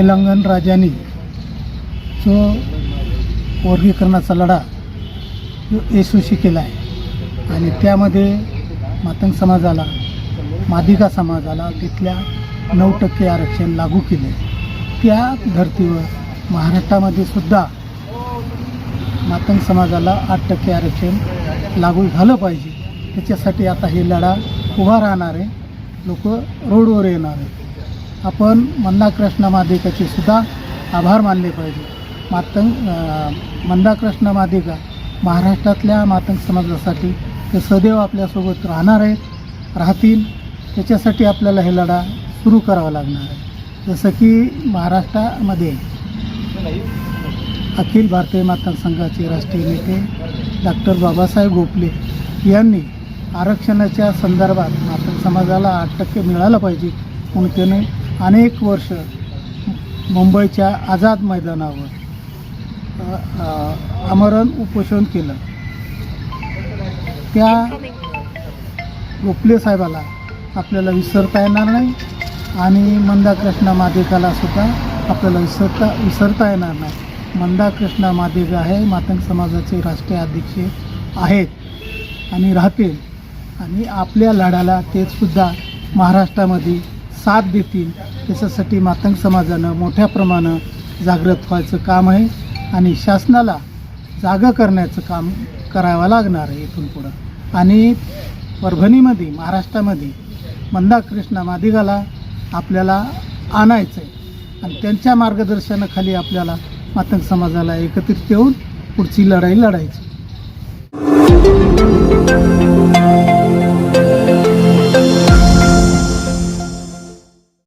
तेलंगण राजाने जो वर्गीकरणाचा लढा जो यशस्वी केला आहे. आणि त्यामध्ये मातंग समाजाला मादिका समाजाला तिथल्या नऊ टक्के आरक्षण लागू केले. त्या धर्तीवर महाराष्ट्रामध्ये सुद्धा मातंग समाजाला आठ टक्के आरक्षण लागू झालं पाहिजे. त्याच्यासाठी आता हे लढा उभा राहणार आहे. लोक रोडवर येणार आहे आपण मंदा कृष्ण मादिकाचे सुद्धा आभार मानले पाहिजे. मातंग मंदाकृष्ण मंदा कृष्ण मादिका महाराष्ट्रातल्या मातंग समाजासाठी ते सदैव आपल्यासोबत राहणार आहेत राहतील. त्याच्यासाठी आपल्याला हे लढा सुरू करावा लागणार आहे. जसं की महाराष्ट्रामध्ये अखिल भारतीय मातंग संघाचे राष्ट्रीय नेते डॉक्टर बाबासाहेब गोपले यांनी आरक्षणाच्या संदर्भात मातंग समाजाला आठ टक्के मिळालं पाहिजे. म्हणून त्याने अनेक वर्ष मुंबईच्या आझाद मैदानावर आमरण उपोषण केलं. त्या गोपले साहेबाला आपल्याला विसरता येणार नाही आणि मंदा कृष्णा सुद्धा आपल्याला विसरता विसरता येणार नाही. मंदा कृष्णा आहे हे मातंग समाजाचे राष्ट्रीय अध्यक्ष आहेत आणि राहतील. आणि आपल्या लढ्याला ते सुद्धा महाराष्ट्रामध्ये साथ देतील त्याच्यासाठी मातंग समाजानं मोठ्या प्रमाणात जागृत व्हायचं काम आहे आणि शासनाला जागा करण्याचं काम करावं लागणार आहे इथून पुढं. आणि परभणीमध्ये महाराष्ट्रामध्ये मंदा कृष्णा मादिगाला आपल्याला आणायचं आहे आणि त्यांच्या मार्गदर्शनाखाली आपल्याला मातंग समाजाला एकत्रित येऊन पुढची लढाई लढायची.